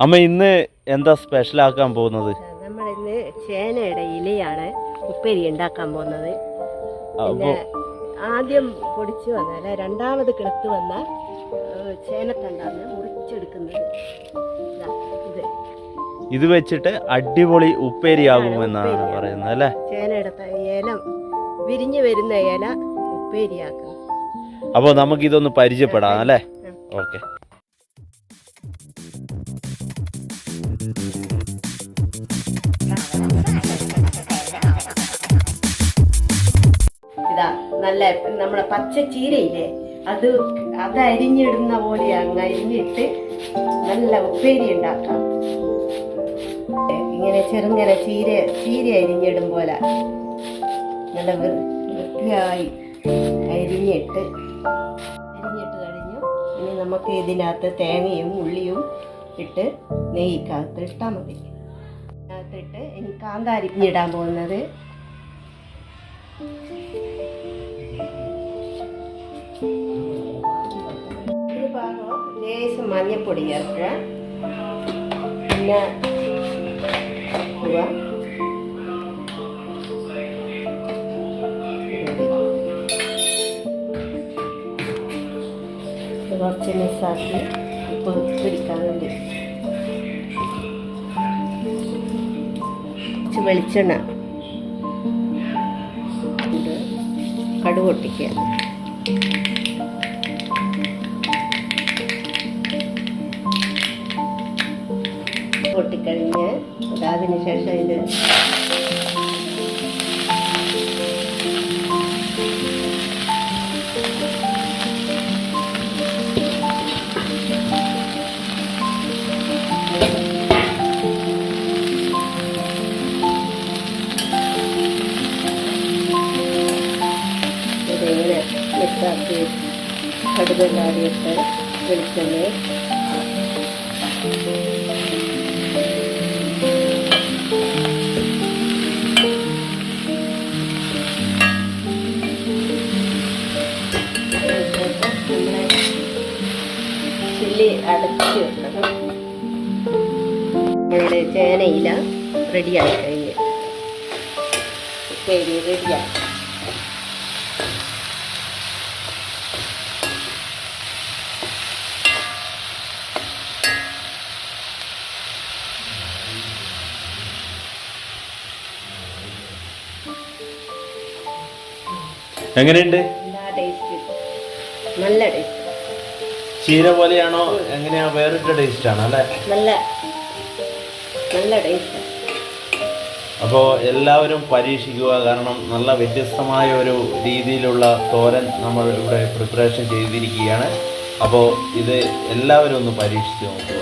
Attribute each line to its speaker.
Speaker 1: അമ്മ ഇന്ന് എന്താ സ്പെഷ്യൽ ആക്കാൻ പോകുന്നത്?
Speaker 2: നമ്മൾ ഇന്ന് ചേനയുടെ ഇലയാണ് ഉപ്പേരി ഉണ്ടാക്കാൻ പോകുന്നത്. പിന്നെ ആദ്യം പൊടിച്ചു വന്നാൽ രണ്ടാമത് കിളുത്ത് വന്ന ചേനത്തണ്ടാണ് മുറിച്ചെടുക്കുന്നത്. ഇതാ, ഇത്
Speaker 1: വെച്ചിട്ട് അടിപൊളി ഉപ്പേരിയാകുമെന്നാണ്
Speaker 2: ഉപ്പേരിയാണ്.
Speaker 1: പറയുന്നത് അല്ലേ?
Speaker 2: ചേനയുടെ ഇല വിരിഞ്ഞു വരുന്ന ഇല ഉപ്പേരിയാക്കും
Speaker 1: അപ്പോൾ നമുക്കിതൊന്ന് പരിചയപ്പെടാം അല്ലേ. ഓക്കെ.
Speaker 2: ഇതാ നല്ല നമ്മുടെ പച്ച ചീരയില്ലേ? അത് അത് അരിഞ്ഞിടുന്ന പോലെ അരിഞ്ഞിട്ട് നല്ല ഉപ്പേരി ഉണ്ടാക്കാം. ഇങ്ങനെ ചെറുങ്ങനെ ചീര ചീര അരിഞ്ഞിടും പോലെ. നല്ല വൃത്തിയായി അരിഞ്ഞിട്ട് അരിഞ്ഞിട്ട് കഴിഞ്ഞു. ഇനി നമുക്ക് ഇതിനകത്ത് തേങ്ങയും ഉള്ളിയും ഇട്ട് നെയ്ക്കകത്ത് ഇട്ടാൽ മതി അതിനകത്തിട്ട് ഇനി കാന്താരിഞ്ഞിടാൻ പോകുന്നത് ഒരു ഭാഗം ലേശം മഞ്ഞപ്പൊടി ചേർക്കുക പിന്നെ ഉവ്വ. ഇത് കുറച്ച് മിക്സാക്കി ഉപ്പ് പിടിക്കാൻ വേണ്ടി വെളിച്ചെണ്ണ കടുക് പൊട്ടിക്കുക പൊട്ടിക്കഴിഞ്ഞ് ഇത് അടച്ച് വെക്കണം. നമ്മളുടെ ചേനയില റെഡിയായി കഴിഞ്ഞ്. ഉപ്പേരി റെഡിയായി
Speaker 1: എങ്ങനെയുണ്ട്?
Speaker 2: നല്ല ടേസ്റ്റ്
Speaker 1: ചീര പോലെയാണോ? എങ്ങനെയാ? വേറിട്ട ടേസ്റ്റ് ആണ് അല്ലേ?
Speaker 2: നല്ല നല്ല ടേസ്റ്റ്
Speaker 1: അപ്പോൾ എല്ലാവരും പരീക്ഷിക്കുക. കാരണം നല്ല വ്യത്യസ്തമായ ഒരു രീതിയിലുള്ള തോരൻ നമ്മൾ ഇവിടെ പ്രിപ്പറേഷൻ ചെയ്തിരിക്കുകയാണ്. അപ്പോൾ ഇത് എല്ലാവരും ഒന്ന് പരീക്ഷിച്ച് നോക്കുക.